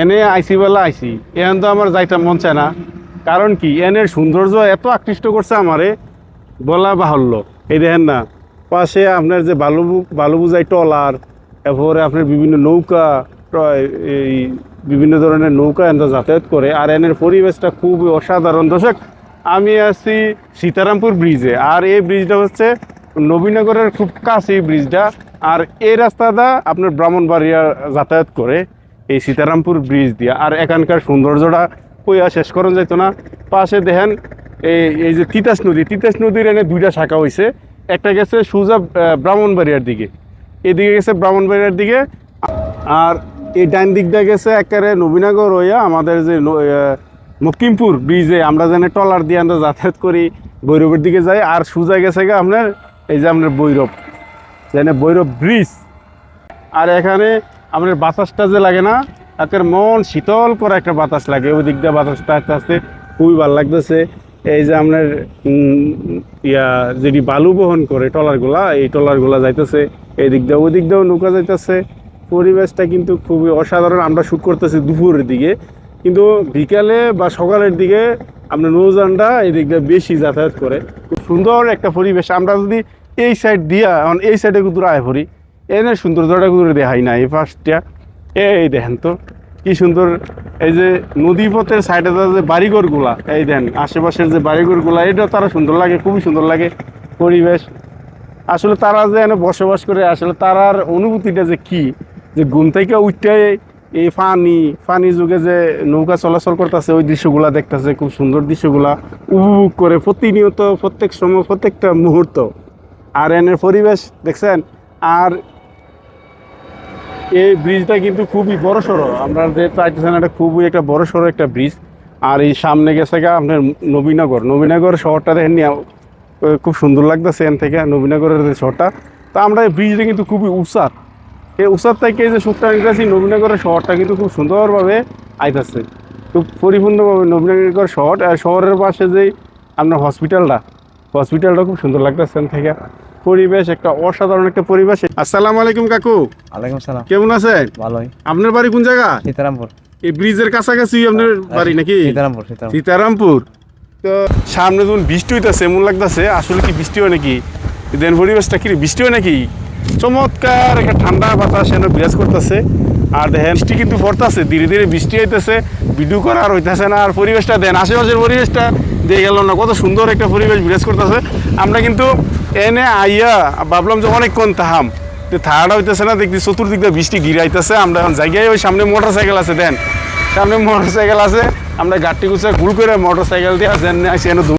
এনে আইসি বেলা আইসি এখন তো আমার যাইতে মন চায় না। কারণ কি? এনের সৌন্দর্য এত আকৃষ্ট করছে আমারে, বলা বাহুল্য। এই দেখেন না, পাশে আপনার যে বালু বালু বুঝাই টলার, এরপরে আপনার বিভিন্ন নৌকা এই বিভিন্ন ধরনের নৌকা এনে যাতায়াত করে, আর এনের পরিবেশটা খুবই অসাধারণ। দর্শক, আমি আছি সীতারামপুর ব্রিজে আর এই ব্রিজটা হচ্ছে নবীনগরের খুব কাছে এই ব্রিজটা আর এই রাস্তাটা আপনার ব্রাহ্মণবাড়িয়া যাতায়াত করে। এই সীতারামপুর ব্রিজ দিয়ে। আর এখানকার সৌন্দর্যটা কইয়া শেষ করা যেত না। পাশে দেখেন, এই এই যে তিতাস নদী, তিতাস নদীর এনে দুইটা শাখা হয়েছে একটা গেছে সুজা ব্রাহ্মণবাড়িয়ার দিকে। এদিকে গেছে ব্রাহ্মণবাড়িয়ার দিকে। আর এই ডাইন দিকটা গেছে একেবারে নবীনগর হইয়া আমাদের যে মকিমপুর ব্রিজে আমরা যেন টলার দিয়ে আমরা যাতায়াত করি, ভৈরবের দিকে যাই। আর সুজা গেছে গা আপনার, এই যে আপনার ভৈরব, যেন ভৈরব ব্রিজ আর এখানে আপনার বাতাসটা যে লাগে না একের মন শীতল করে একটা বাতাস লাগে। ওই দিক দিয়ে বাতাসটা আস্তে আস্তে খুবই ভালো লাগতেছে। এই যে আপনার ইয়া, যেটি বালু বহন করে টলারগুলা এই টলারগুলা যাইতেছে এই দিক দিয়ে ওই দিক দিয়েও নৌকা যাইতেছে। পরিবেশটা কিন্তু খুবই অসাধারণ। আমরা শ্যুট করতেছি দুপুরের দিকে। কিন্তু বিকালে বা সকালের দিকে আপনার নৌজানটা এই দিক দিয়ে বেশি যাতায়াত করে। খুব সুন্দর একটা পরিবেশ। আমরা যদি এই সাইড দিয়া, এখন এই সাইডে কিন্তু আয় পড়ি এনে সৌন্দর্যটা করে দেখাই না এই পাশটা এই দেখেন তো, কি সুন্দর, এই যে নদী পথের সাইডে যে বাড়িঘরগুলা এই দেন আশেপাশের যে বাড়িঘরগুলা এটা তারা সুন্দর লাগে, খুবই সুন্দর লাগে পরিবেশ। আসলে তারা যে এনে বসবাস করে, আসলে তারার অনুভূতিটা যে কি, যে ঘুম থেকে উঠতে এই ফানি ফানি যুগে যে নৌকা চলাচল করতেছে, ওই দৃশ্যগুলা দেখতেছে, খুব সুন্দর দৃশ্যগুলা উপভোগ করে প্রতিনিয়ত, প্রত্যেক সময়, প্রত্যেকটা মুহূর্ত। আর এনের পরিবেশ, দেখছেন? আর এই ব্রিজটা কিন্তু খুবই বড় সড়ো। আমরা যে চাইতেছেন এটা খুবই একটা বড় সড়ো একটা ব্রিজ। আর এই সামনে গেছে গা আপনার নবীনগর। নবীনগর শহরটা দেখেন খুব সুন্দর লাগতেছে এখান থেকে নবীনগরের যে শহরটা। তো আমরা এই ব্রিজটা কিন্তু খুবই উঁচাত এই উঁচাত থেকে যে সুখটা নিতেছি নবীনগরের শহরটা কিন্তু খুব সুন্দরভাবে আইতাছে। খুব পরিপূর্ণভাবে নবীনগর শহর। আর শহরের পাশে যেই আপনার হসপিটালটা হসপিটালটা খুব সুন্দর লাগতেছে এখান থেকে। পরিবেশ একটা অসাধারণ একটা পরিবেশ। আসসালামু আলাইকুম কাকু। ওয়ালাইকুম সালাম। কেমন আছেন? ভালোই। আপনার বাড়ি কোন জায়গা? সীতারামপুর। এই ব্রিজের কাছাকাছি আপনার বাড়ি নাকি? সীতারামপুর সীতারামপুর। সীতারামপুর। তো সামনে যখন বৃষ্টি হইতেছে এমন লাগতেছে আসলে কি বৃষ্টি হয় নাকি? দেন পরিবেশটা কি বৃষ্টি হয় নাকি? চমৎকার একটা ঠান্ডা বাতাস এনে বিরাজ করতেছে। আর দেখেন বৃষ্টি কিন্তু পড়তেছে ধীরে ধীরে বৃষ্টি হইতেছে ভিডিও করা আর হইতেছে না। আর পরিবেশটা দেন আশেপাশের পরিবেশটা দিয়ে গেল না কত সুন্দর একটা পরিবেশ বিরাজ করতেছে। আমরা কিন্তু এনে আইয়া ভাবলাম যে অনেকক্ষণ তাহাম থাড়া হইতেছে না, দেখছি চতুর্দিক দিয়ে বৃষ্টি গিরাইতেছে, আমরা এখন জায়গায় ওই সামনে মোটর সাইকেল আছে, দেন। সামনে মোটর সাইকেল আছে, আমরা গাড়ি গুছে ঘুর করে মোটর সাইকেল দিয়ে যেন আসি